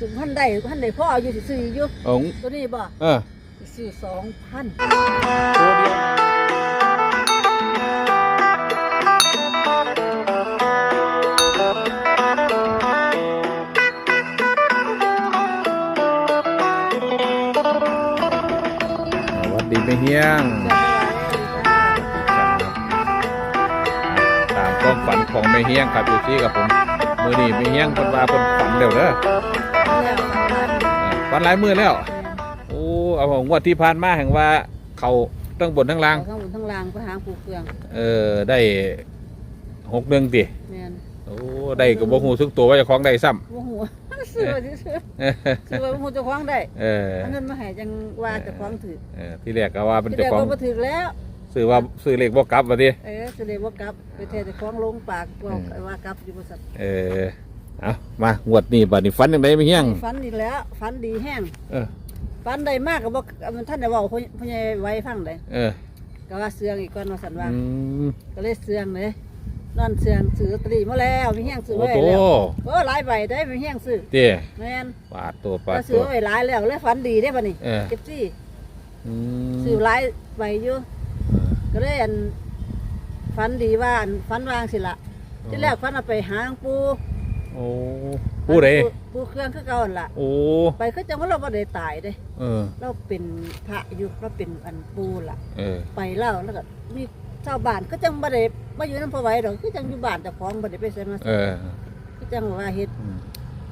ถึงพันใดพันใดพ่ออยู่สิซื้ออยู่เอาตัวนี้บ่เออสิซื้อสองพันตัวเดียวสวัสดีแม่เฮียงตามความฝันของแม่เฮียงครับอยู่ที่กับผมมือนี้แม่เฮียงเพิ่นว่าเพิ่นฝันเร็วเด้อแล้วพันเออ ฝันหลายมือแล้ว โอ้เอาของงวดที่ผ่านมาแห่งว่า เขาตั้งบนทั้งล่างทั้งบนทั้งล่างไปหาปูเฟืองเออได้หกหนึ่งติแม่นโอ้ได้ก็บ่ฮู้สึกตัวว่าเจะคล้าของได้ซ้บ่ฮู้ ซื้อไว้ซื้อำซื้อไว้บ่ฮู้เจ้าของได้เอออันนั้นมาให้จังว่าเจ้าของถือเออที่แรกก็ว่าเป็นที่เจ้าแรกของก็บ่ถือแล้ว ซื้อว่าซื้อเลขบ่กลับว่าติเออสิเลยบ่กลับไปแท้เจ้าของลงปากบอกว่ากลับอยู่บ่ซั่นเออ เอามางวดนี้บัดนี้ฝันจังไดแม่เฮียงฝันอีกแล้วฝันดีแห้งเออฝันได้มากก็บ่มันท่านได้เว้าพ่อพ่อใหญ่ไว้ฟังได้เออก็ว่าเสืองอีกก่อนว่าซั่นว่าอืมก็เลยเสืองเลยนอนเสืองซื้อลอตเตอรี่มาแล้วมีแห้งซื้อโอ้ไว้โตแล้วโอ้หลายใบได้มีแห้งซื้อเตี้ยแม่นปาดตัวปาดก็ซื้ตัอว ไว้หลายแล้วเลยฝันดีได้ป่ะนี่เออ เก็บซี่อืมซื้อหลายใบอยู่ก็เลยอันฝันดีว่าอันฝันวางสิละที่แรกฝันเอาไปหาหลวงปู โอ้ผู้ใดปูเครื่องคือเก่าหั่นล่ะ โอ้ไปคือจังว่าเราบ่ได้ตายเด้ เออ เราเป็นพระอยู่เราเป็นอันปูล่ะ เออ ไปเล่าแล้วก็มีชาวบ้านก็จังบ่ได้มาอยู่นำพ่อไหว้ดอกคือจังอยู่บ้านเจ้าของบ่ได้ไปไสมาไสเออคือจังว่าเฮ็ดอืม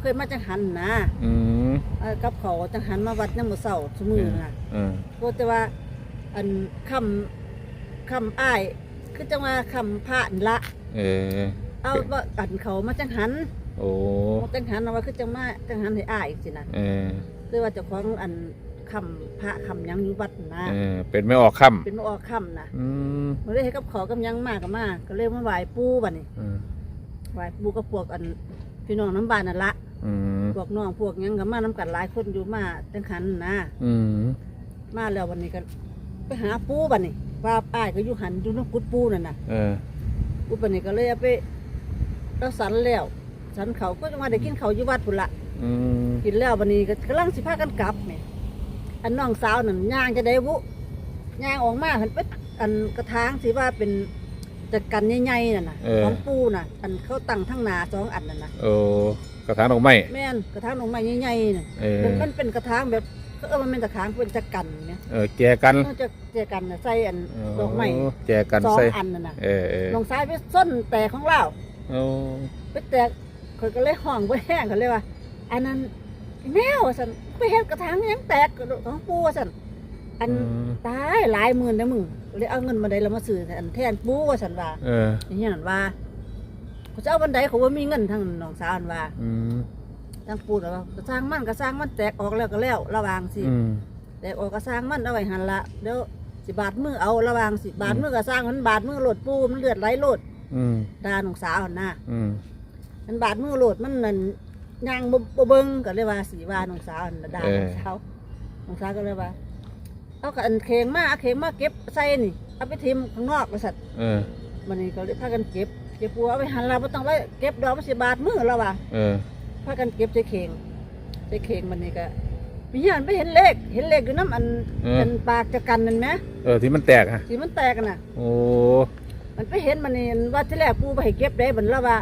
เคยมาจังหันนะอืมเอ่อกับเขาจังหันมาวัดยามมื้อเช้าซุมื้อน่ะ เออก็แต่ว่าอันคำคำอ้าย คือจังว่าคำพระนี่ละ เออ เอาว่าอันเขามาจังหัน โอ้มาจังหันเอาว่าคือจังมาจังหันให้อ้ายสินะเออคือว่าเจ้าของอันคำพระคำหยังอยู่วัดนะ เออเป็นไม่ออกคเป็นมาออกคำนะำอืมมาเลยให้กับเขากับหยังมากกับมากก็เลยมาไหว้ปู่บัดนี้อืมไหว้ปู่กับพวกอันพี่น้องน้ำบานนั่นละอืมพวกน้องพวกหยังกับมาน้ำกันหลายคนอยู่มาจังหันนะ อืมมาแล้ววันนี้ก็ไปหาปูบันนี่ว่าป้ายก็อยู่หันอยู่น้ำกุดปูนั่นน่ะเออ ปูบันนี่ก็เลยเอาไปเราสันแล้ว สันเขาก็จะมาได้กินเขาวอยู่วัดพุ่นละอืมกินแล้วบันนี้ก็กำลังสิพากันกลับแหม่อันน้องสาวนั่นย่างจะได้บุย่างออกมาหันไปอันกระถางสิว่าเป็นจัดกันใหญ่ๆนั่นน่ะของปูน่ะ อันเขาตั้งทั้งหนาสองอันนั่นน่ะโอ้กระถางดอกไม้แม่นกระถางดอกไม้ใหญ่ๆน่ะเออมันมันเป็นกระถางแบบเออมันเป็นกระถางเป็นจักกันเนี่ยเออแจกันต้องจะเจอกันน่ะใส่อันดอกไม้โแจกันสองใส่อันนั่นน่ะเออเออลงซ้ายไปส้นแตกของเรา โอ้ไปแตก คนก็เลยห้องไปแห้งกันเลยว่า อันนั้นแมวสันไปเห็นกระถางยังแตกของปูสันอันตายหลายหมื่นนะมึงเลยเอาเงินมาได้แล้วมาซื้ออันแทนปูสันว่าเอออย่างนี้นว่าเขาจะเอาบันไดเขาว่ามีเงินทางน้องสาวอันว่าทางปูแต่ว่าก็สร้างมันก็สร้างมันแตกออกแล้วก็แล้วระวางสิแตกออกก็สร้างมันเอาไว้หันละเดี๋ยวสิบาทมือเอาระวางสิบาทมือก็สร้างมันบาทมือโหลดปูมันเลือดไหลโหลดอืมดาน้องสาวหนนะอื มมันบาดมือโหลดมันนั่นย่างบ่บ่เบิ่งก็เลยว่าสีว่าน้องสาวนั่นด่าน้องสาวน้องสาวก็เลยว่าเอากับอันเข่งมาเอาเข่งมาเก็บใส่นี่เอาไปทิมข้างนอกบริษัทเออมันนี่ก็เลยพากันเก็บเก็บปัวเอาไปหันเราบ่ต้องไว้เก็บดอกมันสิบาดมือเราว่าเออพากันเก็บใส่เข่งใส่เข่งมันนี่ก็พี่ยันไปเห็นเลขเห็นเลขอยู่น้ำอันเอออันปากจะกันนั่นไหมเออที่มันแตกฮะที่มันแตกน่ะโอ้มันไปเห็นมันนี่ว่าที่แรกปูไปให้เก็บได้บันละว่า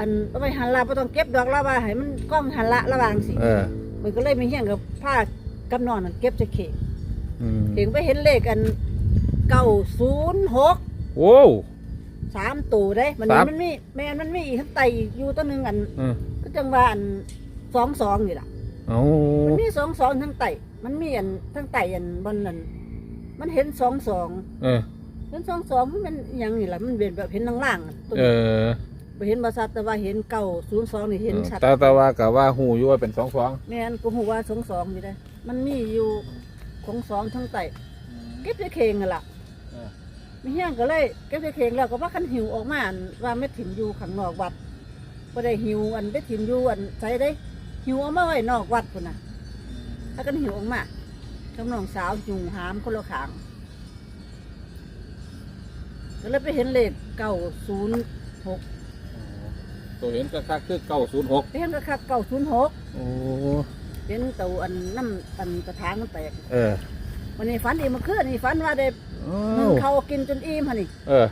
อันเอาไปหันละบ่ต้องเก็บดอกละว่าให้มันกล้องหันละระวางสิเออ มันก็เลยมีเฮี้ยงกับผ้ากับนอนนั่นเก็บใส่เข่งอืมเข่งไปเห็นเลขกันเก้าศูนย์หกโอ้สามตัวได้ มันสาม มันมีแม่นมันมีอีกทั้งไตอีกอยู่ตัวหนึงอัน เออก็จังว่าอันสองสองนี่ล่ะ เอามันมีสองสองทั้งไตมันมีอันทั้งไตอันบนนั่นมันเห็นสองสอง เออ เห็นสองสองมันเป็นอหย่างนี่ล่ะมันเป็นแบบเห็นล่างๆอะตัวเออ บ่เห็นบาซัดแต่ว่าเห็นเก้าศูนย์สองนี่เห็นชัดตาตาว่ากะว่าหูอยู่ว่าเป็นสองสองแม่นกูหูว่าสองสองนี่ได้ มันมีอยู่สองสองทั้งไตเก็บใส่เข่งกันล่ะเออมีเฮี้ยงก็เลยเก็บใส่เข่งแล้วก็ว่าคันหิวออกมาอันว่าไม่ถิ่มอยู่ข้างนอกวัดก็ได้หิวอันได้ถิ่มอยู่อันใส่ได้ หิวเอามาไว้นอกวัดพุ่นน่ะถ้ากันหิวออกมากับน้องสาวอยู่หามคนละขางก็เลยไปเห็นเลขเก้าศูนย์หก ตัวเห็นก็คักคือเก้าศูนย์หกเห็นก็คักเก้าศูนย์หกโอ้เห็นตัวอันน้ำอันกระถางมันแตกเออวันนี้ฝันอีกเมื่อคืนนี่ฝันว่าได้หนึ่งเขากินจนอิ่มฮะนี่เออ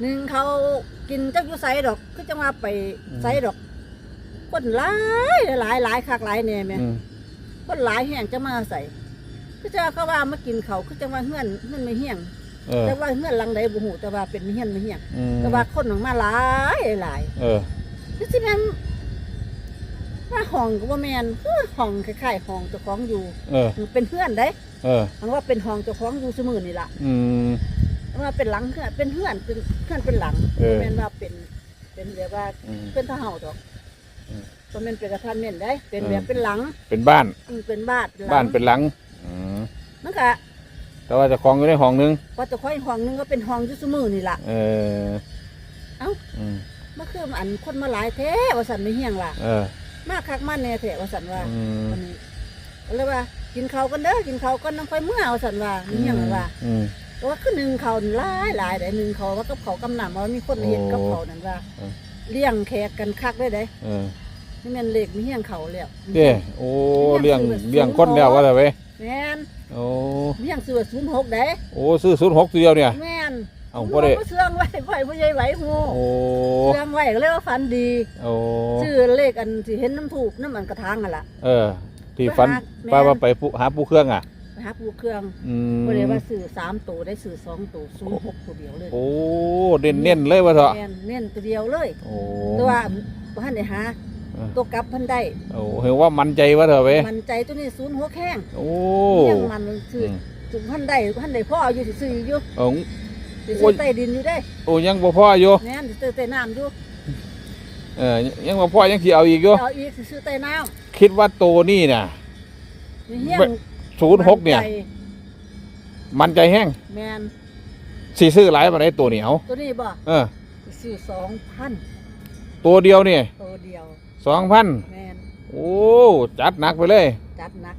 หนึ่งเขากินจักอยู่ไสดอกคือจังว่าไปอืมไสดอกคนหลายหลายหลายคักหลายแน่แม่อืมคนหลายแห่งจะมาใส่คือจะเขาว่ามากินเขาวคือจังว่าเฮือนเฮือนไม่เฮี้ยงเออแต่ว่าเฮือนหลังใดบ่ฮู้แต่ว่าเป็นไม่เฮี้ยนไม่เฮี้ยงอืมแต่ว่าคนออกมาหลายหลายเออ นี่สิแม่นว่าห้องก็บ่แม่นคือห้องคล้ายๆห้องเจ้าของอยู่ เออ เป็นเพื่อนได้เอออันว่าเป็นห้องเจ้าของอยู่เสมอนี่ล่ะอืมอันว่าเป็นหลังเพื่อนเป็นเพื่อนเป็นเพื่อนเป็นหลังเออ บ่แม่นว่าเป็นเป็นแบบว่าอืม เป็นทหารดอกอืมก็แม่นเป็นกระทันเม่นได้เป็นอืมแบบเป็นหลังเป็นบ้าน อืมเป็นบ้านหลังบ้านเป็นหลัง อืมมันก็แต่ว่าเจะคลองอยู่ในห้องนึง ว่าเจะค่อยห้องหนึงก็เป็นห้องอยู่เสมอนี่ล่ะ เออเอ้า อืม มันคืออันคนมาหลายแท้ว่าสันไม่เฮียงว่าเออ มาคักมาแน่แท้ว่าสันว่าอืม วันนี้ก็เลยว่ากินข้าวกันเด้อกินข้าวกันน้ำค่อยเมื่อว่าสันว่าไม่เฮียงว่าอืมก็ว่าคือหนึ่งเขาหลายหลายได้หนึ่งเขาว่ากับเขากำหนำว่ามีคนเห็นกับเขานั่นว่าเออเลี้ยงแขกกันคักได้ได้เออนี่แม่นเล็กมีเฮียงเขาแล้ว เด้โอ้เลี้ยงเลี้ยงคนแล้วว่าแต่เว้ยแม่นโอ้มีเฮียงซื้อศูนย์หกได้โอ้ซื้อศูนย์หกตัวเดียวเนี่ย แม่น เอาบ่ได้บ่เสื่องไว้ไว้บ่ใหญ่ไหวหูโอ้เสื่องไว้ก็เลยว่าฝันดีโอ้ชื่อเลขอันที่เห็นน้ำถูกน้ำมันกระทางกันล่ะเออ ที่ฟันไปหาป้าแม่ว่าไปปูหาปูเครื่องอะไปหาปูเครื่องอืมบ่ได้ว่าซื้อสามตัวได้ซื้อสองตัวศูนย์หกตัวเดียวเลยโอ้เด่นเน้นๆเลยว่าเถอะแม่นเน้นตัวเดียวเลยโอ้แต่ว่าบ่ทันได้หาเออตัวกลับเพันได้โอ้เห็นว่ามันใจว่าเถอะเว้ยมันใจตัวนี้ศูนย์หัวแข้งโอ้ยังมันซื้ออือมจุดพันได้พันได้พ่ออยู่สิซื้ออยู่โอ้ สิโอ้ซื้อยใต้ดินอยู่ได้โอ้ยังบ่พออยู่แม่นสิซื้อใต้น้ำอยู่เออยังบ่พอยังสิเอาอีกอยู่เอาอีกสิซื้อใต้น้คิดว่าโตนี่น่ะำนี่เฮี้ยงศูนย์หกเนี่ย มัใจมันใจแห้งแม่นสิซื้อหลายมาได้ตัวเหนียวตัวนี้บ่เออ สิซื้อสองพันตัวเดียวนี่ตัวเดียวสองพันแม่นโอ้จัดหนักไปเลยจัดหนัก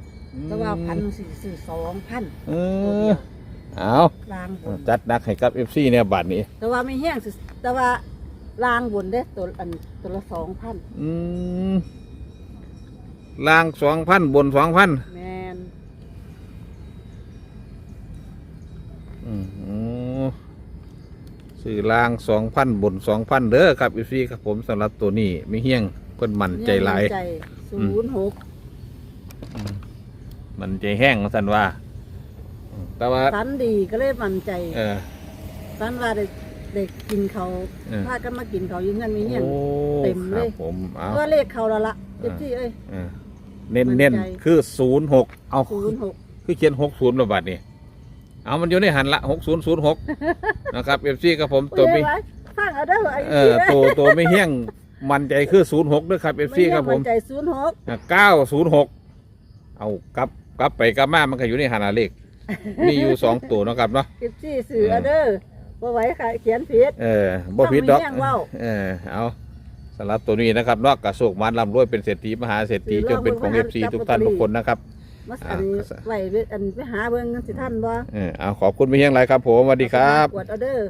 แต่ว่าพันสิซื้อสองพันเอตัวอ เดียวเอาลางบนจัดหนักให้กับ FC เนี่ยบัดนี้แต่ว่าไม่แห้งสิแต่ว่าลางบนได้ตัวอันตัวละสองพันอืมล่างสองพันบนสองพันแม่นอืมสื่อล่างสองพันบนสองพันเด้อครับ FC ครับผมสำหรับตัวนี้ไม่เฮี้ยงคนมันใจหลาย ใจศูนย์หกอืมมันใจแห้งสันว่าอืม แต่ว่าฝันดีก็เลยมั่นใจเออ ฝันว่าได้ได้กินเขาวเออ พากันมากินเขาวอยืนเงินมีเงี้ยโอ้เต็มเลยครับผมเอาก็เลขเขาแล้วละเจ็บที่เอ้ย เออเน้นเน้นมั่นใจ คือศูนย์หกเอาศูนย์หกคือเขียนหกศูนย์ระบาดนี่เอามันอยู่ในหันละหกศูนย์ศูนย์หกนะครับเอฟซีกับผมตัวโอ้ไม่ยไว้ฟังเอาเด้อไอ้เออตัวตัวไม่เฮี้ยงมันใจคือศูนย์หกด้วยครับเอฟซีครับผมนใจศูนย์หกเก้าศูนย์หก เอากลับกลับไปกลับมา มันก็อยู่ในหันละเลข มีอยู่สองตัวเนาะครับเนาะเจ็บที่สื่อเอาเด้อว่าไหว้ค่ะเขียนผิด เออบ่ผิดดอกทำให้แห้งเว้า เออ เอาสำหรับตัวนี้นะครับนอกกระโศกมันลำรวยเป็นเศรษฐีมหาเศรษฐีจนเป็นของเอฟซีทุกท่านทุกคนนะครับ มาอันนี้อ่า ไหวอันไปหาเบิ่งกันสิท่านบ่เออเอาขอบคุณไม่เฮี้ยงไรครับผมสวัสดีครับ กวดเอาเด้อ